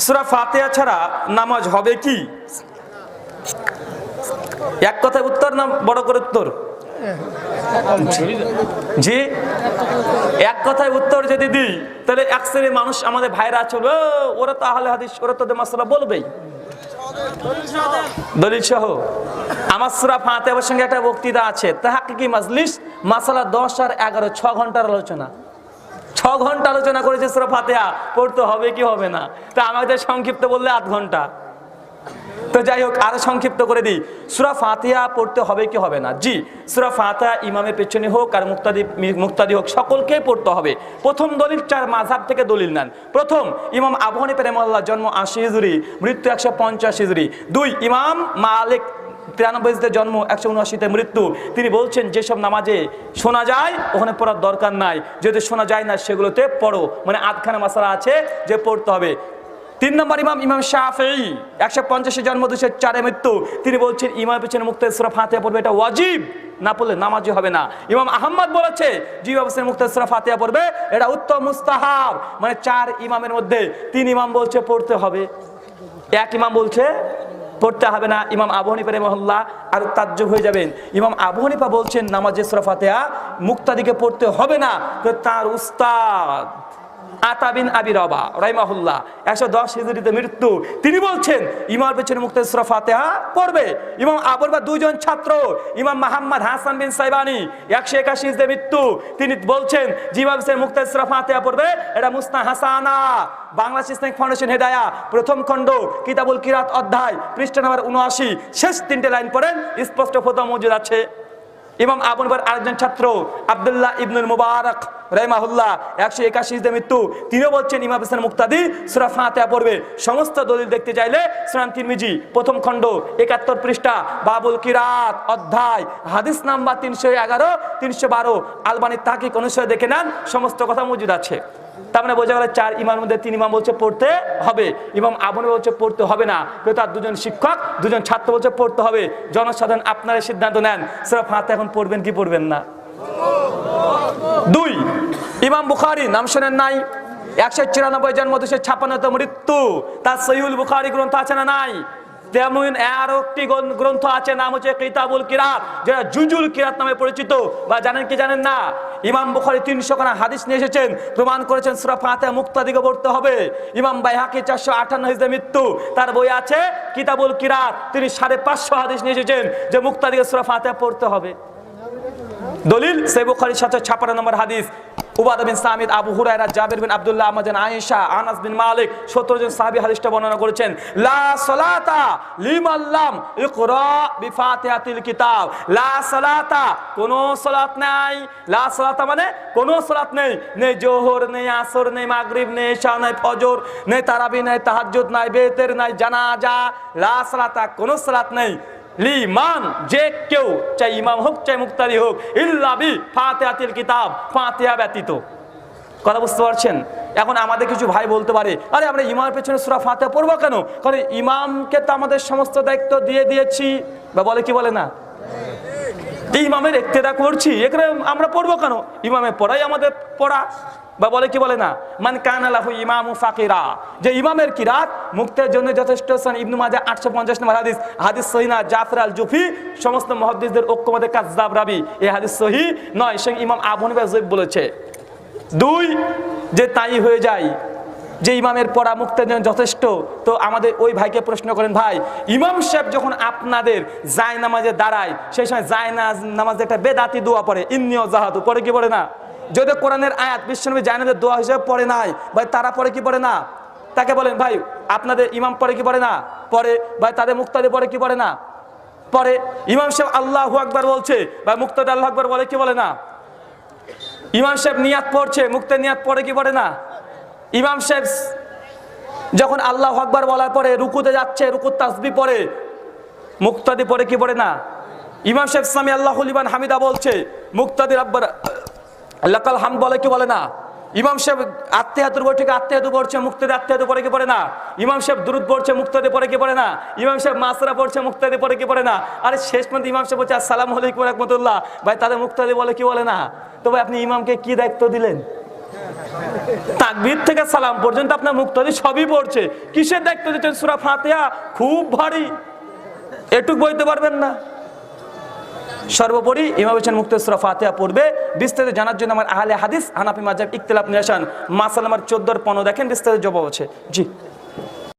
সুরা ফাতেহা ছাড়া নামাজ হবে কি? এক কথায় উত্তর না বড় করে উত্তর? জি? এক কথায় উত্তর যদি দিই তাহলে এক শ্রেণির মানুষ আমাদের ভাইরা চলবে "ও, ওরা তো আহলে হাদিস ওরা তো মাসালা বলবেই। দলিল সহ আমার সুরা ফাতেহার সঙ্গে একটা বক্তৃতা আছে তাহাকে কি মাজলিস মাসালা দশ আর এগারো ছ ঘণ্টার আলোচনা। ছ ঘণ্টা আলোচনা করেছে সুরা ফাতেহা। পড়তে হবে কি হবে না? তা আমাদের সংক্ষিপ্ত বললে আধ ঘণ্টা। তো যাই হোক, আরও সংক্ষিপ্ত করে দিই। সুরা ফাতিহা পড়তে হবে কি হবে না? জি, সুরা ফাতিহা ইমামের পেছনে হোক আর মুক্তাদি মুক্তাদি হোক, সকলকেই পড়তে হবে। প্রথম দলিল চার মাঝাব থেকে দলিল নেন। প্রথম, ইমাম আবহানি প্রেমাল্লাহ জন্ম আশি হিজুরি, মৃত্যু একশো পঞ্চাশ হিজুরি। দুই, ইমাম মালিক তিরানব্বইতে জন্ম, একশো উনআশিতে মৃত্যু। তিনি বলছেন, যেসব নামাজে শোনা যায়, ওখানে পড়ার দরকার নাই। যদি শোনা যায় না, সেগুলোতে পড়ো। মানে আধখানা মশালা আছে যে পড়তে হবে। তিন নম্বর ইমাম ইমাম শাফি, একশো পঞ্চাশে জন্ম, দুশো চারে মৃত্যু। তিনি বলছেন ইমাম পেছনে মুক্ত সুরা ফাতিহা পড়বে, এটা ওয়াজিব। না পড়লে নামাজি হবে না। ইমাম আহম্মদ বলেছে, জি মুক্ত সুরা ফাতিহা পড়বে, এটা উত্তম, মুস্তাহাব। মানে চার ইমামের মধ্যে তিন ইমাম বলছে, পড়তে হবে। এক ইমাম বলছে পড়তে হবে না। ইমাম আবু হানিফা আর তাজ্জব হয়ে যাবেন। ইমাম আবু হানিফা বলছেন, নামাজে সরফাতেয়া মুক্তাদিকে পড়তে হবে না। তার উস্তাদ আতাবিন আবি রবা রাইমাহুল্লাহ একশো দশ হিজড়িতে মৃত্যু। তিনি বলছেন, ইমার পেছনে মুক্তের সুরা ফাতেহা পড়বে। ইমাম আবুর বা দুইজন ছাত্র, ইমাম মাহমদ হাসান বিন সাইবানি, একশো একাশি হিজড়ে মৃত্যু। তিনি বলছেন, জিমাম হোসেন মুক্তের সুরা ফাতেহা পড়বে, এটা মুস্তা হাসানা। বাংলাদেশ ইসলামিক ফাউন্ডেশন হেদায়া, প্রথম খণ্ড, কিতাবুল কিরাত অধ্যায়, পৃষ্ঠা নাম্বার উনআশি শেষ তিনটে লাইন পড়েন, স্পষ্ট ফতো মজুদ আছে। ইমাম আবুল বার আরেকজন ছাত্র, আবদুল্লাহ ইবনুল মুবারক রহমাহুল্লাহ। একশো একাশি ইসদে মৃত্যু। তিনিও বলছেন, ইমাম হোসেন মুক্তাদি সুরা ফাঁতে পড়বে। সমস্ত দলিল দেখতে চাইলে সুরান তিরমিজি, প্রথম খণ্ড, একাত্তর পৃষ্ঠা, বাবুল কিরাত, অধ্যায়, হাদিস নাম্বার তিনশো এগারো, তিনশো বারো আলবানির তাকিক অনুসারে দেখে নেন, সমস্ত কথা মজুদ আছে। তার মানে বোঝা গেল চার ইমামের মধ্যে তিন ইমাম বলছে পড়তে হবে। ইমাম আবুল বলছে পড়তে হবে না। তার দুজন শিক্ষক, দুজন ছাত্র বলছে পড়তে হবে। জনসাধারণ আপনারা সিদ্ধান্ত নেন সেটা ফাতে এখন পড়বেন কি পড়বেন না? দুই, ইমাম বুখারি, নাম শোনেন নাই? একশো চিরানব্বই জন্ম দুশো ছাপ্পান্নত মৃত্যু। তার সহিউল বুখারি গ্রন্থ আছে না নাই? তেমন আরও একটি গ্রন্থ আছে, নাম হচ্ছে কিতাবুল কিরাত, যেটা জুজুল কিরাত নামে পরিচিত। বা জানেন কি জানেন না? ইমাম বুখারি তিনশো খানা হাদিস নিয়ে এসেছেন, প্রমাণ করেছেন সুরা ফাতে মুক্তাদিকে পড়তে হবে। ইমাম বাইহাকি চারশো আটান্ন হিজে মৃত্যু। তার বই আছে কিতাবুল কিরাত, তিনি সাড়ে পাঁচশো হাদিস নিয়ে এসেছেন, যে মুক্তাদিকে সুরা ফাতে পড়তে হবে। দলিল সে বুখারীর সাথে ছাপান্ন নম্বর হাদিস। Ubada bin Samit, Abu Hurairah, Jabir bin Abdullah Amazon Ayesha, Anas bin Malik 17 জন সাহাবী হাদিসটা বর্ণনা করেছেন। লা সালাতা লিমাল্লাম ইকরা বিফাতিহাতিল কিতাব। লা সালাতা, কোন সালাত নাই। লা সালাতা মানে কোন সালাত নেই। নেই জোহর, নেই আসর, নেই মাগরিব, নেই ইশা নেই ফজর, নেই তারাবি, নেই তাহাজ্জুদ, নাই বেতের, নাই জানাজা। লা সালাতা, কোন সালাত নেই। লিমান, যে কেউ চাই ইমাম হোক, চাই মুক্তারি হোক ইল্লাবি ফাতেহাতিল কিতাব, ফাতেহা ব্যতীত। কথা বুঝতে পারছেন? এখন আমাদের কিছু ভাই বলতে পারে, আরে, আমরা ইমামের পেছনে সুরা ফাতেহা পড়ব কেন? কারণ ইমামকে তো আমাদের সমস্ত দায়িত্ব দিয়ে দিয়েছি। বা বলে কি বলে না? ইমামের একতেদা করছি এখানে আমরা পড়ব কেন? ইমামে পড়াই আমাদের পড়া। বা বলে কি বলে না? মান কান আলাহু ইমামু ফাকিরা। যে ইমামের কিরাত মুক্তের জন্য যথেষ্ট সান ইবনু মাজা আটশো পঞ্চাশ নম্বর হাদিস। হাদিস সহিনা জাফর আল জুফি সমস্ত মহাদিসদের ঐক্যমতে কাজদাব রাবি। এই হাদিস সহি নয় সে ইমাম আবু হানিফা জৈব বলেছে। দুই, যে তাই হয়ে যায়, যে ইমামের পড়া মুক্তের জন্য যথেষ্ট, তো আমাদের ওই ভাইকে প্রশ্ন করেন, ভাই, ইমাম সাহেব যখন আপনাদের জায় নামাজে দাঁড়ায়, সেই সময় জায় নামাজে একটা বেদাতি দোয়া পড়ে, ইন্নিও জাহাতু পরে কি পড়ে না? যদি কোরআনের আয়াত বিশ্বনবী জায়নাদের দোয়া হিসেবে পড়ে নাই, ভাই তারা পড়ে কি পড়ে না? তাকে বলেন, ভাই, আপনাদের ইমাম পড়ে কি পড়ে না? পরে, ভাই, তাদের মুক্তাদি পড়ে কি পড়ে না? পরে, ইমাম সাহেব আল্লাহ আকবার বলছে, ভাই, মুক্তাদি আল্লাহ আকবার বলে কি বলে না? ইমাম সাহেব নিয়াত পড়ছে মুক্তের নিয়াত পড়ে কি পড়ে না? ইমাম সাহেব যখন আল্লাহ আকবার বলার পরে রুকুতে যাচ্ছে, রুকুর তাসবি পড়ে, মুক্তাদি পড়ে কি পড়ে না? ইমাম সাহেব সামি আল্লাহ হামিদা বলছে, মুক্তাদি আব্বার লাকাল হাম বলে কি বলে না? ইমাম সাহেব আত্মীয়াতুর বৈঠকে আত্মীয়াতু পড়ছে মুক্তাদি আত্মীয়াতু পড়ে কি পড়ে না? ইমাম সাহেব দুরুদ পড়ছে মুক্তাদি পড়ে কি পড়ে না? ইমাম সাহেব মাসরা পড়ছে মুক্তাদি পড়ে কি পড়ে না? আরে শেষ পর্যন্ত ইমাম সাহেব বলছে, আসসালামু আলাইকুম রহমতুল্লাহ। ভাই, তাদের মুক্তাদি বলে কি বলে না? তো ভাই, আপনি ইমামকে কি দায়িত্ব দিলেন? তাকবীর থেকে সালাম পর্যন্ত আপনার মুক্তাদি সবই পড়ছে। কিসের দায়িত্ব দিচ্ছেন? সুরা ফাতিহা? খুব ভারী। এটুক বইতে পারবেন না। সর্বোপরি ইমাম হোসেন মুক্ত ফাতেহা পড়বে। বিস্তারিত জানার জন্য আমার আহলে হাদিস হানাফি মাজাব ইকতলাফ নিয়ে আসান মাসাল আমার চোদ্দোর পনেরো দেখেন বিস্তারিত জবাব আছে। জি।